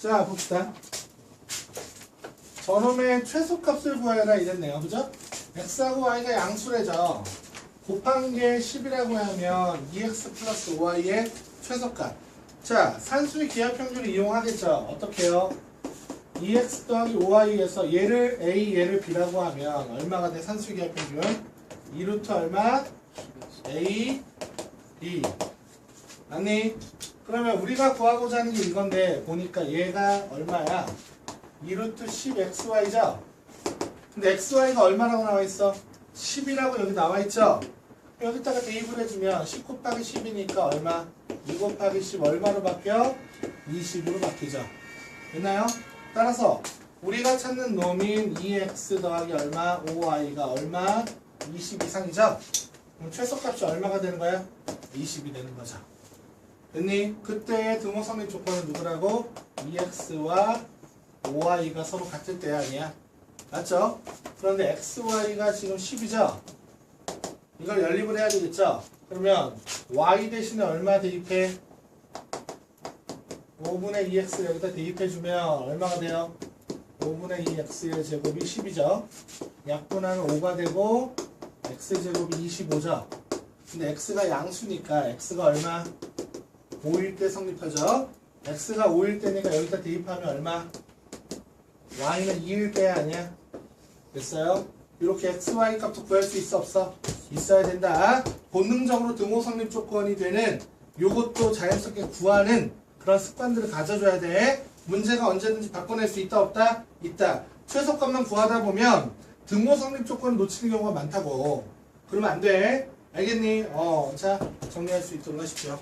자, 봅시다. 저놈의 최소값을 구하라 이랬네요. 그죠? x하고 y가 양수래죠. 곱한 게 10이라고 하면 2x 플러스 5y의 최소값. 자, 산수의 기하평균을 이용하겠죠. 어떻게 해요? 2x 더하기 5y에서 얘를 a, 얘를 b라고 하면 얼마가 돼? 산수의 기하평균? 2루트 얼마? a, b. 아니, 그러면 우리가 구하고자 하는 게 이건데 보니까 얘가 얼마야? 2루트 10xy죠? 근데 xy가 얼마라고 나와 있어? 10이라고 여기 나와 있죠? 여기다가 대입을 해주면 10 곱하기 10이니까 얼마? 2 곱하기 10 얼마로 바뀌어? 20으로 바뀌죠. 됐나요? 따라서 우리가 찾는 놈인 2x 더하기 얼마? 5y가 얼마? 20 이상이죠? 그럼 최소값이 얼마가 되는 거야? 20이 되는 거죠. 됐니? 그때의 등호 성립 조건은 누구라고? 2x와 5y가 서로 같을 때 아니야. 맞죠? 그런데 xy가 지금 10이죠? 이걸 연립을 해야 되겠죠? 그러면 y 대신에 얼마 대입해? 5분의 2x 여기다 대입해주면 얼마가 돼요? 5분의 2x의 제곱이 10이죠? 약분하면 5가 되고 x제곱이 25죠? 근데 x가 양수니까 x가 얼마? 5일 때 성립하죠? x가 5일 때니까 여기다 대입하면 얼마? y는 2일 때 아니야? 됐어요? 이렇게 x, y 값도 구할 수 있어 없어? 있어야 된다. 본능적으로 등호 성립 조건이 되는 요것도 자연스럽게 구하는 그런 습관들을 가져줘야 돼. 문제가 언제든지 바꿔낼 수 있다 없다? 있다. 최소값만 구하다 보면 등호 성립 조건을 놓치는 경우가 많다고. 그러면 안 돼. 알겠니? 어, 자 정리할 수 있도록 하십시오.